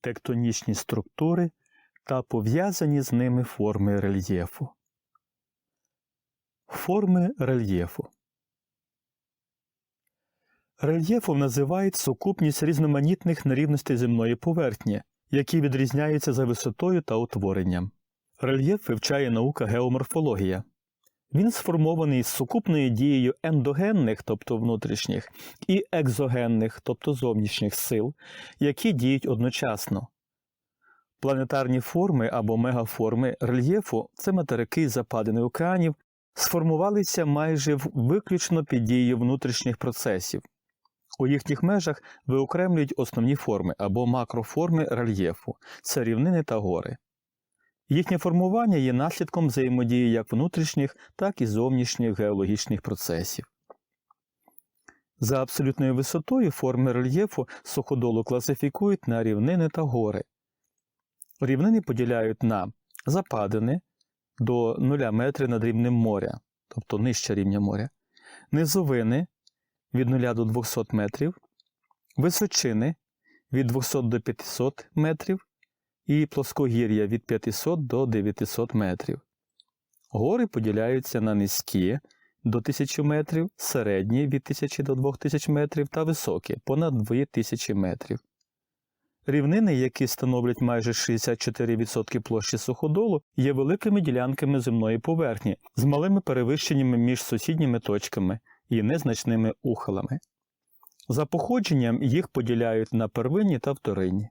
тектонічні структури та пов'язані з ними форми рельєфу. Форми рельєфу. Рельєфом називають сукупність різноманітних нерівностей земної поверхні, які відрізняються за висотою та утворенням. Рельєф вивчає наука геоморфологія. Він сформований сукупною дією ендогенних, тобто внутрішніх, і екзогенних, тобто зовнішніх сил, які діють одночасно. Планетарні форми або мегаформи рельєфу це материки западини океанів, сформувалися майже виключно під дією внутрішніх процесів. У їхніх межах виокремлюють основні форми або макроформи рельєфу це рівнини та гори. Їхнє формування є наслідком взаємодії як внутрішніх, так і зовнішніх геологічних процесів. За абсолютною висотою форми рельєфу суходолу класифікують на рівнини та гори. Рівнини поділяють на западини до 0 метри над рівнем моря, тобто нижче рівня моря, низовини від 0 до 200 метрів, височини від 200 до 500 метрів і плоскогір'я від 500 до 900 метрів. Гори поділяються на низькі до 1000 метрів, середні від 1000 до 2000 метрів та високі понад 2000 метрів. Рівнини, які становлять майже 64% площі суходолу, є великими ділянками земної поверхні з малими перевищеннями між сусідніми точками і незначними ухилами. За походженням їх поділяють на первинні та вторинні.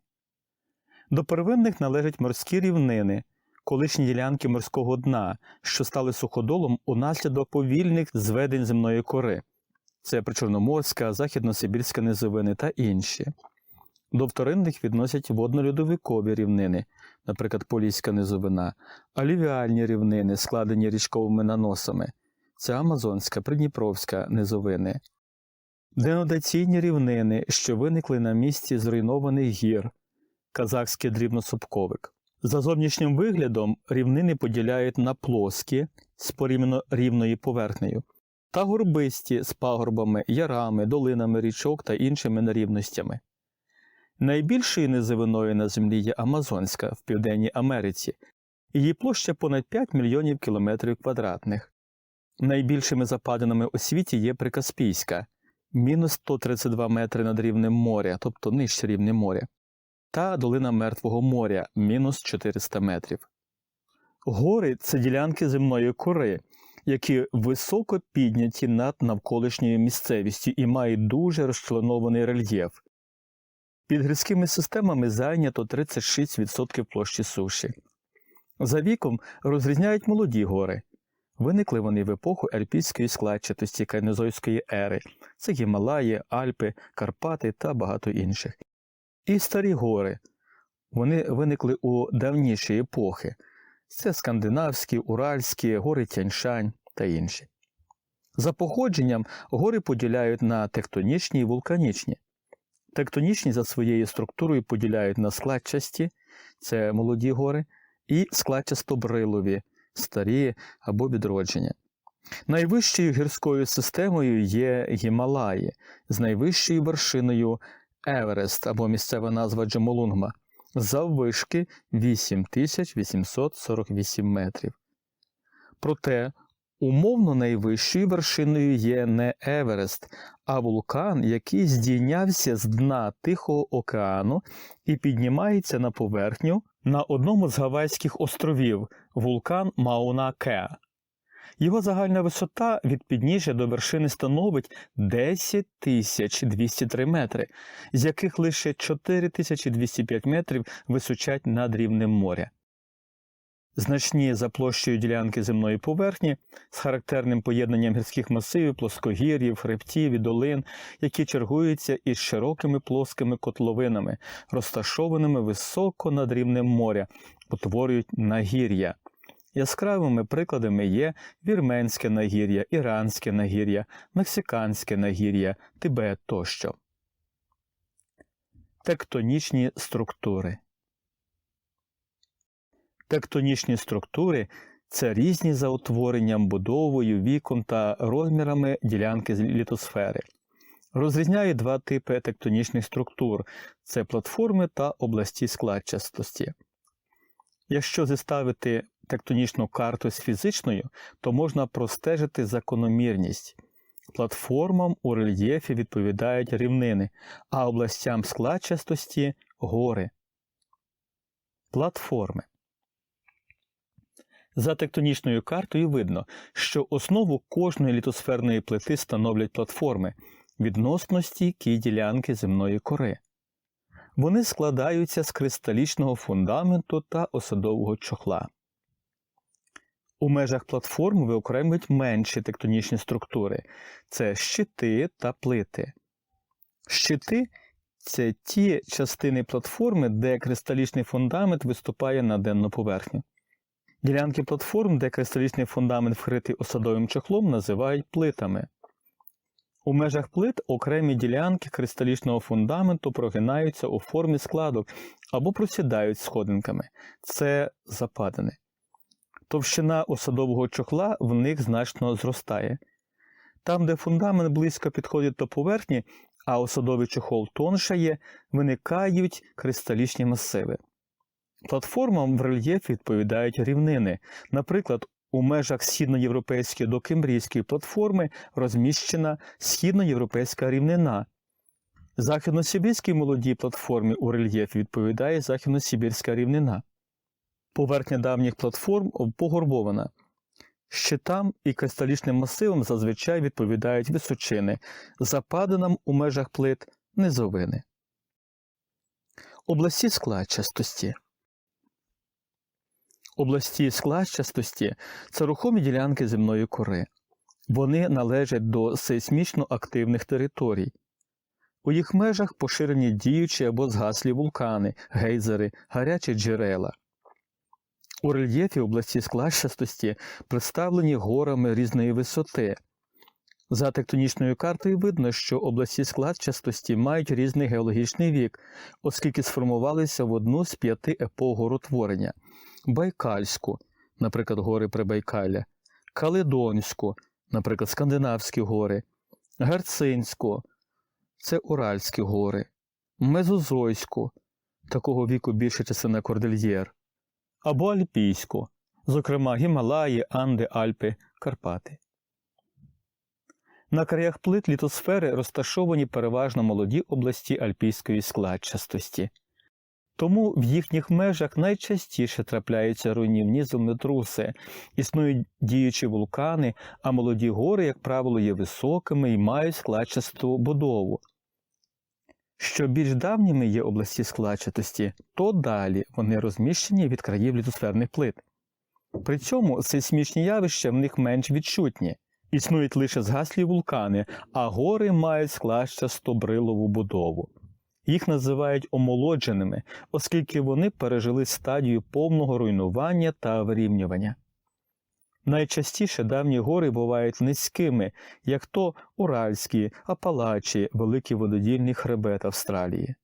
До первинних належать морські рівнини, колишні ділянки морського дна, що стали суходолом унаслідок повільних зведень земної кори. Це Причорноморська, Західносибірська низовини та інші. До вторинних відносять водно-льодовикові рівнини, наприклад, Поліська низовина, алювіальні рівнини, складені річковими наносами, це Амазонська, Придніпровська низовини, денодаційні рівнини, що виникли на місці зруйнованих гір, казахський дрібносупковик. За зовнішнім виглядом рівнини поділяють на плоскі з порівняно рівною поверхнею та горбисті з пагорбами, ярами, долинами річок та іншими нерівностями. Найбільшою низовиною на землі є Амазонська в Південній Америці. Її площа понад 5 мільйонів кілометрів квадратних. Найбільшими западинами у світі є Прикаспійська мінус 132 метри над рівнем моря, тобто нижче рівня моря, та долина Мертвого моря мінус 400 метрів. Гори це ділянки земної кори, які високо підняті над навколишньою місцевістю і мають дуже розчленований рельєф. Під гірськими системами зайнято 36% площі суші. За віком розрізняють молоді гори. Виникли вони в епоху альпійської складчатості Кайнозойської ери. Це Гімалаї, Альпи, Карпати та багато інших. І старі гори. Вони виникли у давніші епохи. Це скандинавські, уральські, гори Тяньшань та інші. За походженням гори поділяють на тектонічні і вулканічні. Тектонічні за своєю структурою поділяють на складчасті, це молоді гори, і складчасто-брилові, старі або відродження. Найвищою гірською системою є Гімалаї, з найвищою вершиною Еверест або місцева назва Джемолунгма, заввишки 8848 метрів. Проте умовно найвищою вершиною є не Еверест, а вулкан, який здійнявся з дна Тихого океану і піднімається на поверхню на одному з Гавайських островів вулкан Мауна Кеа. Його загальна висота від підніжжя до вершини становить 10 203 метри, з яких лише 4205 метрів височать над рівнем моря. Значні за площею ділянки земної поверхні з характерним поєднанням гірських масивів, плоскогір'їв, хребтів і долин, які чергуються із широкими плоскими котловинами, розташованими високо над рівнем моря, утворюють нагір'я. Яскравими прикладами є вірменське нагір'я, іранське нагір'я, мексиканське нагір'я, Тибет тощо. Тектонічні структури Тектонічні структури це різні за утворенням, будовою, віком та розмірами ділянки літосфери. Розрізняє два типи тектонічних структур це платформи та області складчастості. Якщо зіставити тектонічну карту з фізичною, то можна простежити закономірність. Платформам у рельєфі відповідають рівнини, а областям складчастості гори. Платформи. За тектонічною картою видно, що основу кожної літосферної плити становлять платформи відносно стійкі ділянки земної кори. Вони складаються з кристалічного фундаменту та осадового чохла. У межах платформ виокремлюють менші тектонічні структури це щити та плити. Щити це ті частини платформи, де кристалічний фундамент виступає на денну поверхню. Ділянки платформ, де кристалічний фундамент вкритий осадовим чохлом, називають плитами. У межах плит окремі ділянки кристалічного фундаменту прогинаються у формі складок або просідають сходинками. Це западини. Товщина осадового чохла в них значно зростає. Там, де фундамент близько підходить до поверхні, а осадовий чохол тоншає, виникають кристалічні масиви. Платформам в рельєфі відповідають рівнини. Наприклад, у межах східноєвропейської до Кембрійської платформи розміщена східноєвропейська рівнина. Західносибірській молодій платформі у рельєфі відповідає Західносибірська рівнина. Поверхня давніх платформ погорбована. Щитам і кристалічним масивам зазвичай відповідають височини, западинам у межах плит низовини. Області складчастості Області складчастості це рухомі ділянки земної кори. Вони належать до сейсмічно активних територій. У їх межах поширені діючі або згаслі вулкани, гейзери, гарячі джерела. У рельєфі області складчастості представлені горами різної висоти. За тектонічною картою видно, що області складчастості мають різний геологічний вік, оскільки сформувалися в одну з п'яти епох горотворення Байкальську, наприклад, гори Прибайкалля, Каледонську, наприклад, Скандинавські гори, Герцинську, це Уральські гори, Мезозойську, такого віку більша частина Кордильєр, або Альпійську, зокрема Гімалаї, Анди, Альпи, Карпати. На краях плит літосфери розташовані переважно молоді області альпійської складчастості. Тому в їхніх межах найчастіше трапляються руйнівні землетруси, існують діючі вулкани, а молоді гори, як правило, є високими і мають складчасту будову. Що більш давніми є області складчатості, то далі вони розміщені від країв літосферних плит. При цьому сейсмічні явища в них менш відчутні. Існують лише згаслі вулкани, а гори мають складчасту брилову будову. Їх називають омолодженими, оскільки вони пережили стадію повного руйнування та вирівнювання. Найчастіше давні гори бувають низькими, як то Уральські, Апалачі, великий вододільний хребет Австралії.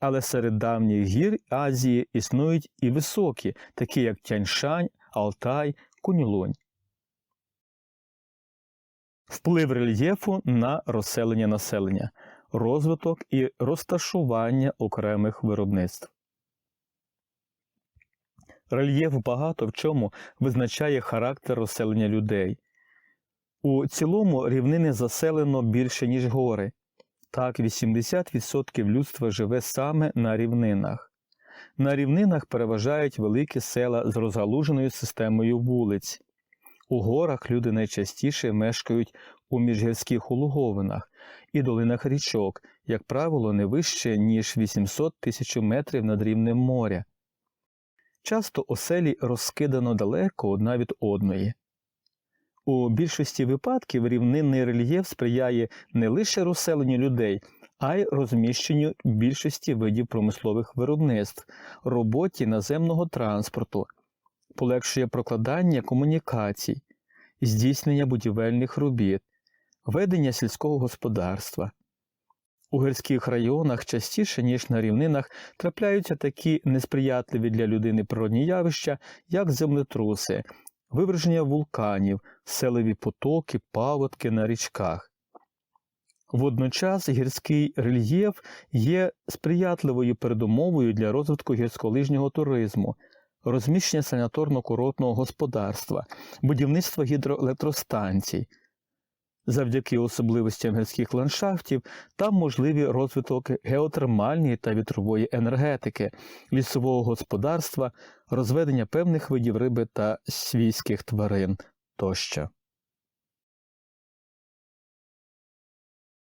Але серед давніх гір Азії існують і високі, такі як Тяньшань, Алтай, Куньлунь. Вплив рельєфу на розселення населення, розвиток і розташування окремих виробництв. Рельєф багато в чому визначає характер розселення людей. У цілому рівнини заселено більше, ніж гори. Так, 80% людства живе саме на рівнинах. На рівнинах переважають великі села з розгалуженою системою вулиць. У горах люди найчастіше мешкають у міжгірських улуговинах і долинах річок, як правило, не вище, ніж 800 тисяч метрів над рівнем моря. Часто оселі розкидано далеко одна від одної. У більшості випадків рівнинний рельєф сприяє не лише розселенню людей, а й розміщенню більшості видів промислових виробництв, роботі наземного транспорту, полегшує прокладання комунікацій, здійснення будівельних робіт, ведення сільського господарства. У гірських районах частіше, ніж на рівнинах, трапляються такі несприятливі для людини природні явища, як землетруси, виверження вулканів, селеві потоки, паводки на річках. Водночас гірський рельєф є сприятливою передумовою для розвитку гірськолижнього туризму, розміщення санаторно-курортного господарства, будівництва гідроелектростанцій. Завдяки особливостям гірських ландшафтів там можливі розвиток геотермальної та вітрової енергетики, лісового господарства, розведення певних видів риби та свійських тварин тощо.